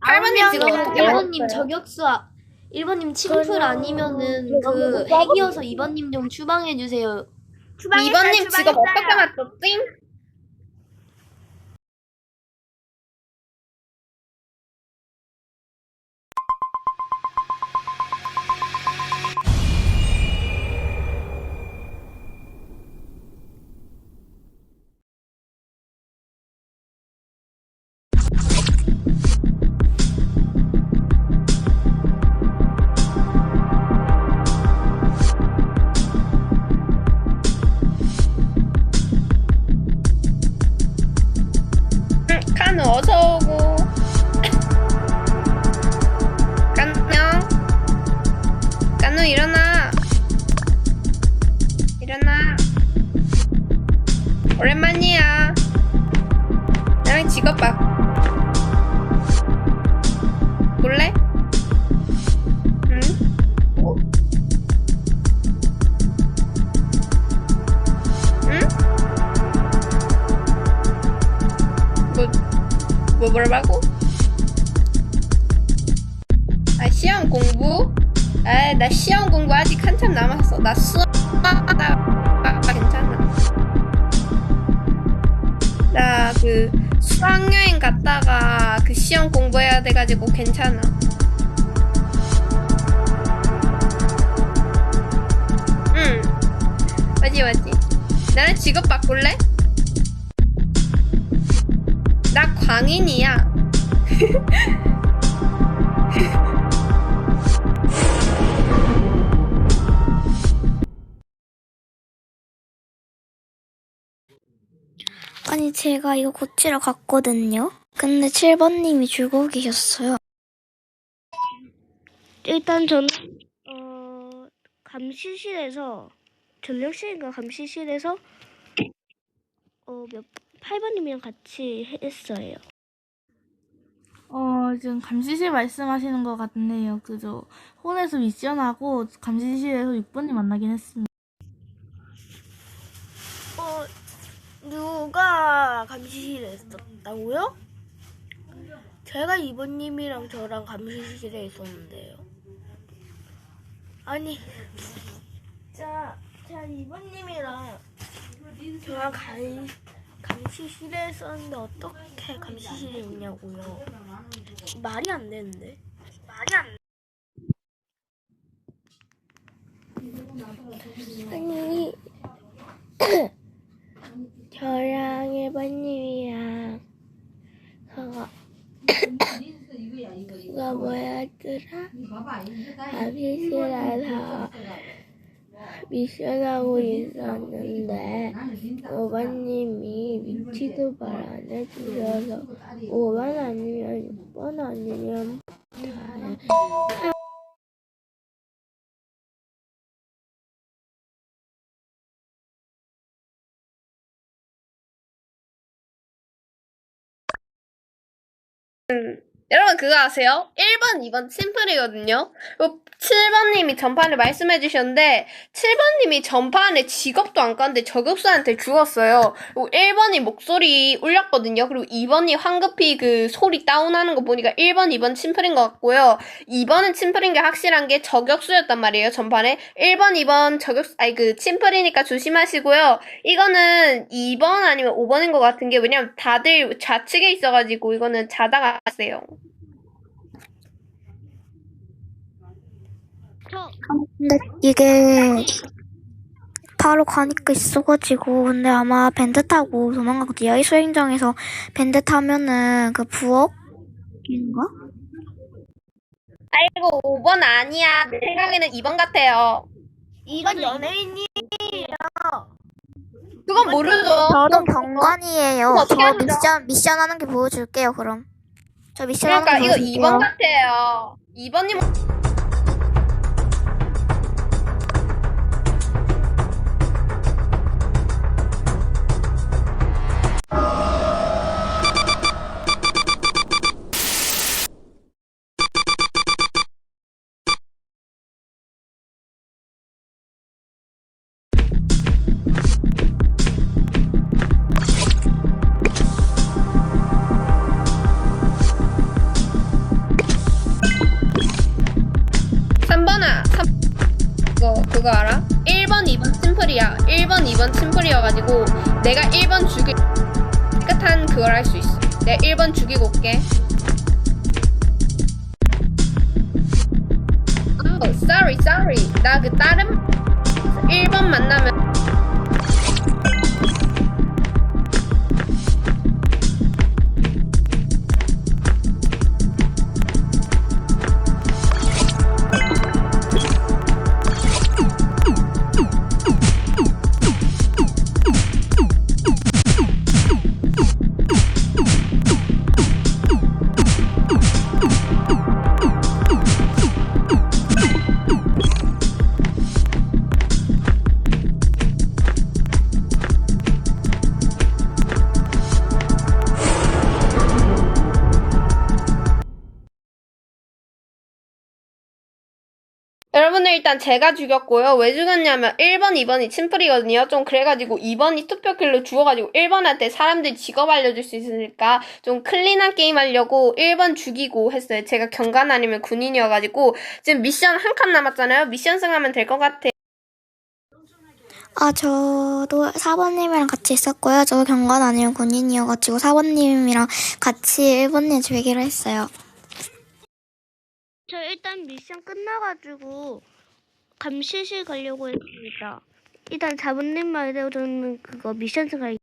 할머니 지금 그러면 어떻게 1번님 저격수 아, 1번님 침풀 아니면은 그 핵이어서 2번님 좀 추방해 주세요. 이번님 직업 어떻게 맞췄지? 맞지 맞지. 나는 직업 바꿀래? 나 광인이야. 아니 제가 이거 고치러 갔거든요. 근데 7번님이 죽어 계셨어요. 일단 저는 어 감시실에서 전력실인가 감시실에서 어 몇 8번님이랑 같이 했어요. 어, 지금 감시실 말씀하시는 것 같네요. 그죠? 홀에서 미션하고 감시실에서 6번님 만나긴 했습니다. 어 누가 감시실에 있었다고요? 제가 2번님이랑 저랑 감시실에 있었는데요. 아니, 자, 제가 2번님이랑 저랑 감, 감시실에 있었는데 어떻게 감시실에 있냐고요? 말이 안 되는데. 말이 안 아니, 저랑 1번님이랑 그거 그거 뭐였더라? 감시실에서 미션하고 있었는데 5번님이 위치도 말 안 해주셔서 5번 아니면 6번 아니면 다 여러분 그거 아세요? 1번, 2번 심플이거든요. 7번님이 전판에 말씀해 주셨는데 7번님이 전판에 직업도 안 깠는데 저격수한테 죽었어요. 그리고 1번이 목소리 울렸거든요. 그리고 2번이 황급히 그 소리 다운하는 거 보니까 1번, 2번 침플인 것 같고요. 2번은 침플인 게 확실한 게 저격수였단 말이에요. 전판에 1번, 2번 저격수 아니 그 침플이니까 조심하시고요. 이거는 2번 아니면 5번인 것 같은 게 왜냐면 다들 좌측에 있어가지고 이거는 자다가 하세요. 근데 이게 바로 가니까 있어가지고 근데 아마 밴드 타고 도망갔거든요. 이 수행장에서 밴드 타면은 그 부엌인가? 아이고 5번 아니야. 내 생각에는 2번 같아요. 이건 연예인이 그건 모르죠. 저는 경관이에요. 그럼 어떻게 저 하죠? 미션 미션 하는 게 보여줄게요. 그럼 저 미션 그러니까 하는 이거 게 2번 보여줄게요. 같아요. 2번님 내가 1번 죽일 깨끗한 그걸 할 수 있어. 내가 1번 죽이고 올게. Oh, sorry, sorry. 나 그 다른 1번 만나면 일단 제가 죽였고요. 왜 죽였냐면 1번, 2번이 침플이거든요. 좀 그래가지고 2번이 투표킬로 죽어가지고 1번한테 사람들 직업 알려줄 수 있으니까 좀 클린한 게임 하려고 1번 죽이고 했어요. 제가 경관 아니면 군인이어가지고 지금 미션 한 칸 남았잖아요. 미션 승하면 될 것 같아. 아, 저도 4번님이랑 같이 있었고요. 저도 경관 아니면 군인이어가지고 4번님이랑 같이 1번님 죽이기로 했어요. 저 일단 미션 끝나가지고 감시실 가려고 했습니다. 일단 자분님 말대로 저는 그거 미션스 갈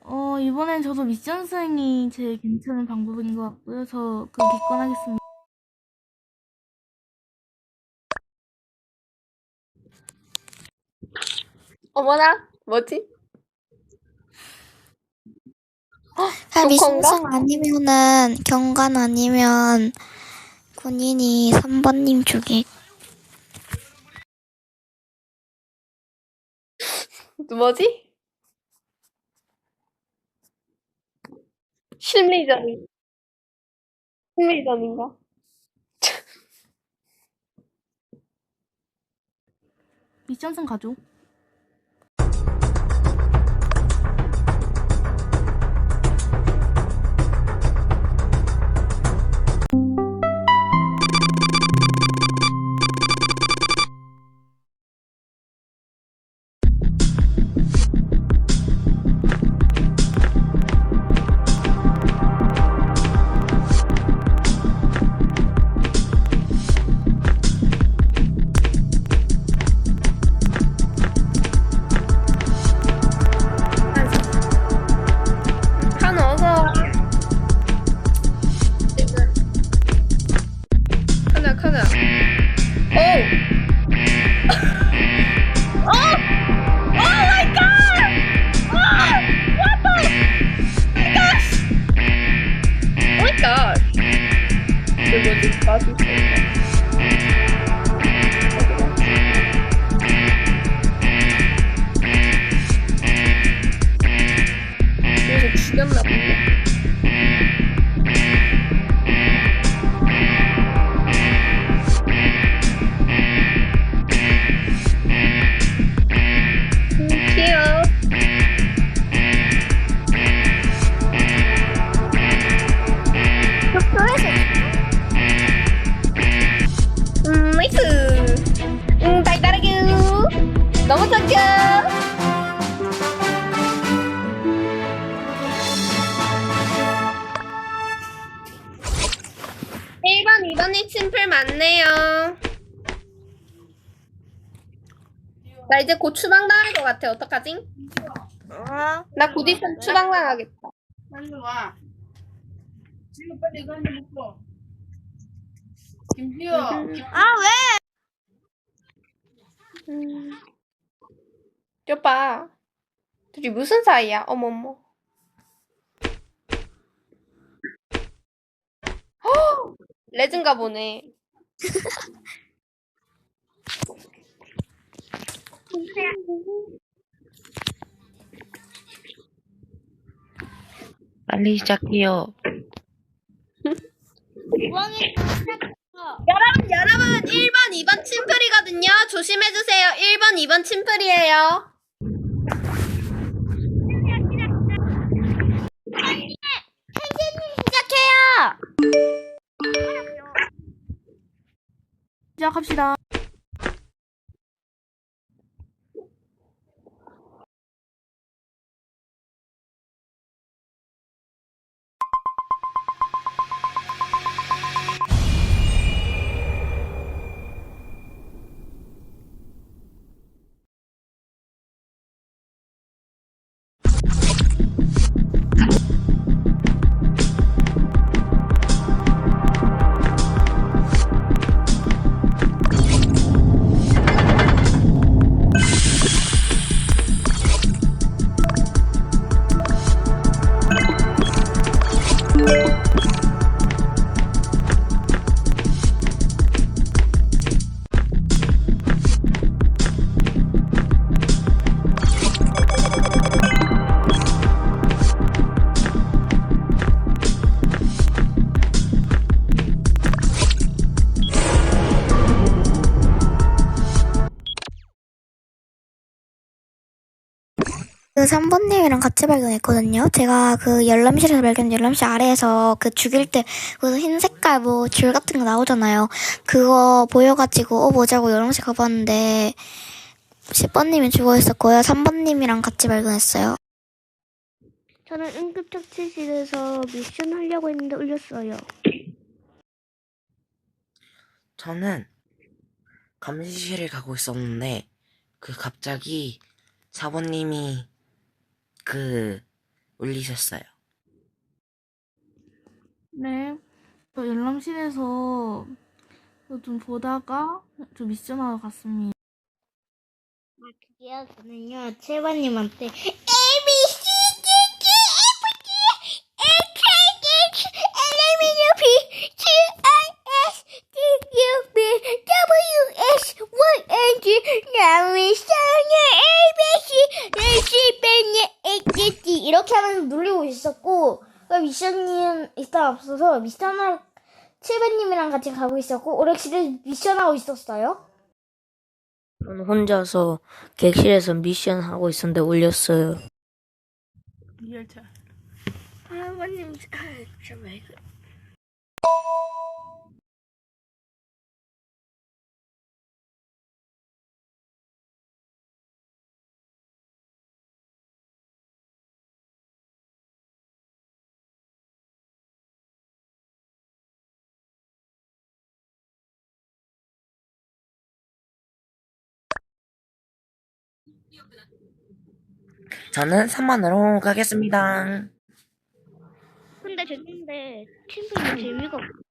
어, 이번엔 저도 미션 수행이 제일 괜찮은 방법인 것 같고요. 저 그거 기권하겠습니다. 어머나, 뭐지? 그냥 조커인가? 미신승 아니면은 경관 아니면 군인이 3번님 죽이. 뭐지? 심리전이. 심리전인가? 미션 승 가죠. 이 나 이제 곧 추방 당할 것 같아. 어떡하지? 나곧 있으면 추방 당하겠다. 빨리 와. 지금 빨리 이거 한잔 먹고. 김지호. 오빠. 둘이 무슨 사이야? 어머머. 헉! 레전가 보네. 빨리 시작해요. 여러분, 여러분, 1번, 2번 침플이거든요. 조심해주세요. 1번, 2번 침플이에요. 시작합시다. 그 3번님이랑 같이 발견했거든요. 제가 그 열람실에서 발견, 열람실 아래에서 그 죽일 때, 그 흰 색깔 뭐 줄 같은 거 나오잖아요. 그거 보여가지고, 어, 뭐자고 열람실 가봤는데, 10번님이 죽어 있었고요. 3번님이랑 같이 발견했어요. 저는 응급처치실에서 미션 하려고 했는데 울렸어요. 저는 감시실에 가고 있었는데 그 갑자기 사모님이 그 울리셨어요. 네. 저 열람실에서 좀 보다가 좀 미션하러 갔습니다. 그게요, 저는요, 7번님한테 일단 없어서 미션을 7번님이랑 같이 가고 있었고, 오락실에 미션하고 있었어요. 저는 혼자서 객실에서 미션 하고 있었는데 울렸어요. 리얼차. 할머님, 정말. 저는 3번으로 가겠습니다. 근데 재밌는데 팀플이 재미가 없어.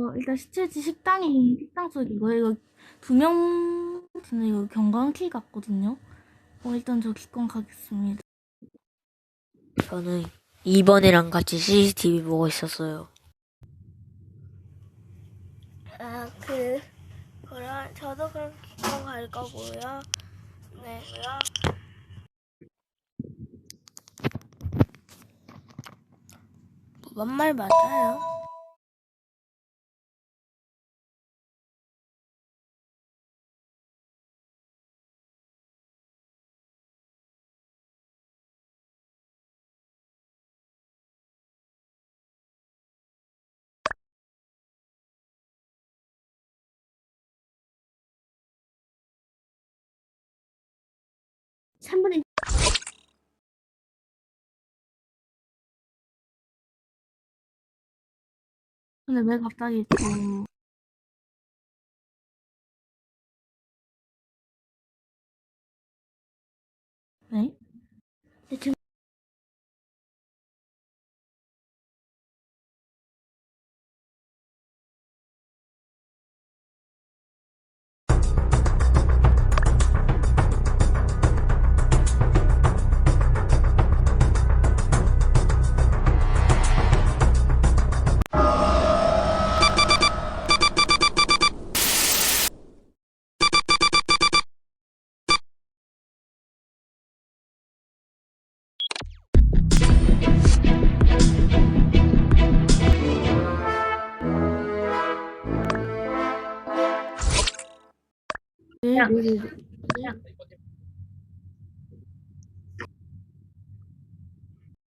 어, 일단 시체지 식당이 식당 쪽이고요. 이거 두명 저는 이거 경광키 같거든요. 어, 일단 저 기권 가겠습니다. 저는 2번이랑 같이 CCTV 보고 있었어요. 아, 그, 그럼, 저도 그럼 기권 갈 거고요. 네. 뭔말 맞아요? 근데 왜 갑자기 그 네? 네, 네, 네.